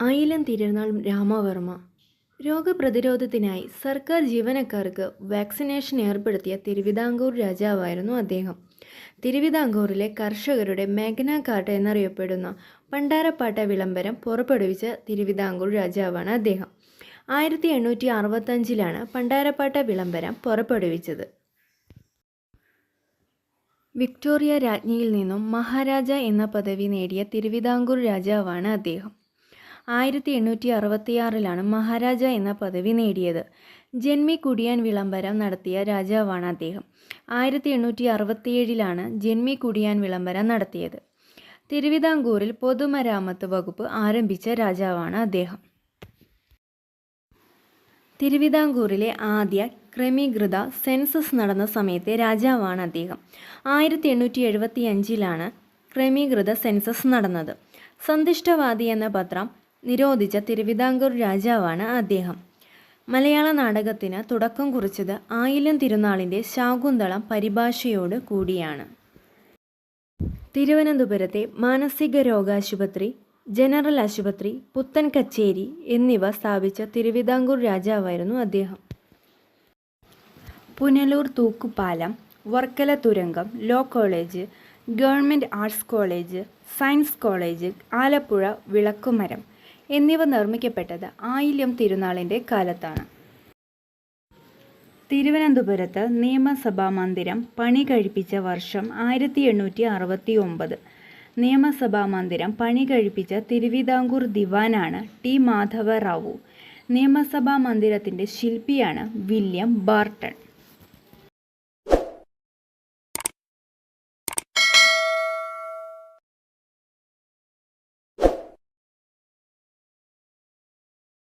ആയില്യം തിരുനാൾ രാമവർമ്മ. രോഗപ്രതിരോധത്തിനായി സർക്കാർ ജീവനക്കാർക്ക് വാക്സിനേഷൻ ഏർപ്പെടുത്തിയ തിരുവിതാംകൂർ രാജാവായിരുന്നു അദ്ദേഹം. തിരുവിതാംകൂറിലെ കർഷകരുടെ മേഘനാക്കാട്ട എന്നറിയപ്പെടുന്ന പണ്ടാരപ്പാട്ട വിളംബരം പുറപ്പെടുവിച്ച തിരുവിതാംകൂർ രാജാവാണ് അദ്ദേഹം. ആയിരത്തി എണ്ണൂറ്റി അറുപത്തഞ്ചിലാണ് പണ്ടാരപ്പാട്ട വിളംബരം പുറപ്പെടുവിച്ചത്. വിക്ടോറിയ രാജ്ഞിയിൽ നിന്നും മഹാരാജ എന്ന പദവി നേടിയ തിരുവിതാംകൂർ രാജാവാണ് അദ്ദേഹം. ആയിരത്തി എണ്ണൂറ്റി അറുപത്തിയാറിലാണ് മഹാരാജ എന്ന പദവി നേടിയത്. ജന്മി കുടിയാൻ വിളംബരം നടത്തിയ രാജാവാണ് അദ്ദേഹം. ആയിരത്തി എണ്ണൂറ്റി അറുപത്തിയേഴിലാണ് ജന്മി കുടിയാൻ വിളംബരം നടത്തിയത്. തിരുവിതാംകൂറിൽ പൊതുമരാമത്ത് വകുപ്പ് ആരംഭിച്ച രാജാവാണ് അദ്ദേഹം. തിരുവിതാംകൂറിലെ ആദ്യ ക്രമീകൃത സെൻസസ് നടന്ന സമയത്തെ രാജാവാണ് അദ്ദേഹം. ആയിരത്തി എണ്ണൂറ്റി എഴുപത്തി അഞ്ചിലാണ് ക്രമീകൃത സെൻസസ് നടന്നത്. സന്തുഷ്ടവാദി എന്ന പത്രം നിരോധിച്ച തിരുവിതാംകൂർ രാജാവാണ് അദ്ദേഹം. മലയാള നാടകത്തിന് തുടക്കം കുറിച്ചത് ആയില്യം തിരുനാളിന്റെ ശാകുന്തളം പരിഭാഷയോട് കൂടിയാണ്. തിരുവനന്തപുരത്തെ മാനസിക രോഗാശുപത്രി ജനറൽ ആശുപത്രി പുത്തൻ കച്ചേരി എന്നിവ സ്ഥാപിച്ച തിരുവിതാംകൂർ രാജാവായിരുന്നു അദ്ദേഹം. പുനലൂർ തൂക്കുപാലം വർക്കല തുരങ്കം law college government arts college science college Alappuzha വിളക്കുമരം എന്നിവ നിർമ്മിക്കപ്പെട്ടത് ആയില്യം തിരുനാളിന്റെ കാലത്താണ്. തിരുവനന്തപുരത്ത് നിയമസഭാ മന്ദിരം പണി കഴിപ്പിച്ച വർഷം ആയിരത്തി എണ്ണൂറ്റി അറുപത്തി ഒമ്പത് നിയമസഭാ മന്ദിരം പണി കഴിപ്പിച്ച തിരുവിതാംകൂർ ദിവാനാണ് ടി മാധവ റാവു. നിയമസഭാ മന്ദിരത്തിന്റെ ശില്പിയാണ് വില്യം ബാർട്ടൺ.